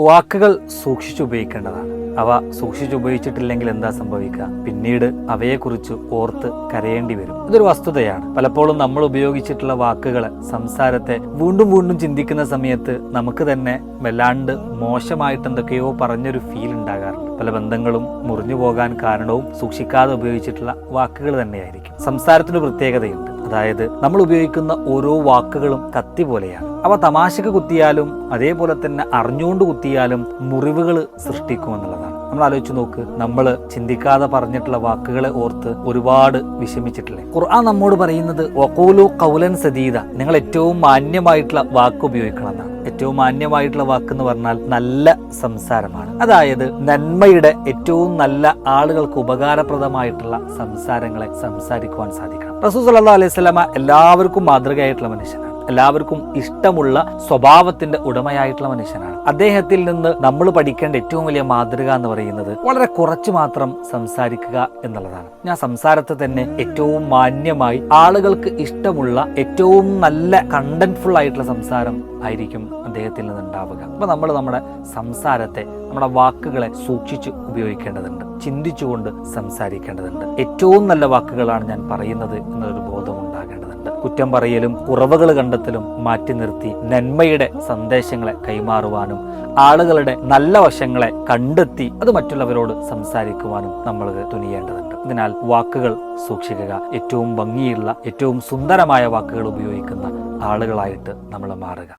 വാക്കുകൾ സൂക്ഷിച്ചുപയോഗിക്കേണ്ടതാണ് അവ സൂക്ഷിച്ചുപയോഗിച്ചിട്ടില്ലെങ്കിൽ എന്താ സംഭവിക്കുക? പിന്നീട് അവയെക്കുറിച്ച് ഓർത്ത് കരയേണ്ടി വരും. ഇതൊരു വസ്തുതയാണ്. പലപ്പോഴും നമ്മൾ ഉപയോഗിച്ചിട്ടുള്ള വാക്കുകൾ സംസാരത്തെ വീണ്ടും വീണ്ടും ചിന്തിക്കുന്ന സമയത്ത് നമുക്ക് തന്നെ വല്ലാണ്ട് മോശമായിട്ട് എന്തൊക്കെയോ പറഞ്ഞൊരു ഫീൽ ഉണ്ടാകാറുണ്ട്. പല ബന്ധങ്ങളും മുറിഞ്ഞു പോകാൻ കാരണവും സൂക്ഷിക്കാതെ ഉപയോഗിച്ചിട്ടുള്ള വാക്കുകൾ തന്നെയായിരിക്കും. സംസാരത്തിന് പ്രത്യേകതയുണ്ട്. അതായത് നമ്മൾ ഉപയോഗിക്കുന്ന ഓരോ വാക്കുകളും കത്തി പോലെയാണ്. അവ തമാശക്ക് കുത്തിയാലും അതേപോലെ തന്നെ അറിഞ്ഞുകൊണ്ട് കുത്തിയാലും മുറിവുകൾ സൃഷ്ടിക്കുമെന്നുള്ളതാണ്. നമ്മൾ ആലോചിച്ച് നോക്ക് നമ്മൾ ചിന്തിക്കാതെ പറഞ്ഞിട്ടുള്ള വാക്കുകളെ ഓർത്ത് ഒരുപാട് വിഷമിച്ചിട്ടില്ലേ? ഖുർആൻ നമ്മോട് പറയുന്നത് വഖൂലു കൗലൻ സദീദ. നിങ്ങൾ ഏറ്റവും മാന്യമായിട്ടുള്ള വാക്ക് ഉപയോഗിക്കണം എന്നാണ്. ഏറ്റവും മാന്യമായിട്ടുള്ള വാക്ക് എന്ന് പറഞ്ഞാൽ നല്ല സംസാരമാണ്. അതായത് നന്മയുടെ ഏറ്റവും നല്ല ആളുകൾക്ക് ഉപകാരപ്രദമായിട്ടുള്ള സംസാരങ്ങളെ സംസാരിക്കുവാൻ സാധിക്കണം. റസൂൽ അല്ലാ അലൈഹി സ്വലാമ എല്ലാവർക്കും മാതൃകയായിട്ടുള്ള മനുഷ്യനാണ്. എല്ലാവർക്കും ഇഷ്ടമുള്ള സ്വഭാവത്തിന്റെ ഉടമയായിട്ടുള്ള മനുഷ്യനാണ്. അദ്ദേഹത്തിൽ നിന്ന് നമ്മൾ പഠിക്കേണ്ട ഏറ്റവും വലിയ മാതൃക എന്ന് പറയുന്നത് വളരെ കുറച്ച് മാത്രം സംസാരിക്കുക എന്നുള്ളതാണ്. ഞാൻ സംസാരത്തെ തന്നെ ഏറ്റവും മാന്യമായി ആളുകൾക്ക് ഇഷ്ടമുള്ള ഏറ്റവും നല്ല കണ്ടന്റ്ഫുൾ ആയിട്ടുള്ള സംസാരം ആയിരിക്കും അദ്ദേഹത്തിൽ നിന്ന് അപ്പോൾ അപ്പൊ നമ്മൾ നമ്മുടെ സംസാരത്തെ നമ്മുടെ വാക്കുകളെ സൂക്ഷിച്ച് ഉപയോഗിക്കേണ്ടതുണ്ട്. ചിന്തിച്ചുകൊണ്ട് സംസാരിക്കേണ്ടതുണ്ട്. ഏറ്റവും നല്ല വാക്കുകളാണ് ഞാൻ പറയുന്നത് എന്നൊരു ബോധം ഉണ്ടാകേണ്ടതുണ്ട്. കുറ്റം പറയലും കുറവുകൾ കണ്ടെത്തലും മാറ്റി നിർത്തി നന്മയുടെ സന്ദേശങ്ങളെ കൈമാറുവാനും ആളുകളുടെ നല്ല വശങ്ങളെ കണ്ടെത്തി അത് മറ്റുള്ളവരോട് സംസാരിക്കുവാനും നമ്മൾ തുനിയേണ്ടതുണ്ട്. അതിനാൽ വാക്കുകൾ സൂക്ഷിക്കുക. ഏറ്റവും ഭംഗിയുള്ള ഏറ്റവും സുന്ദരമായ വാക്കുകൾ ഉപയോഗിക്കുന്ന ആളുകളായിട്ട് നമ്മൾ മാറുക.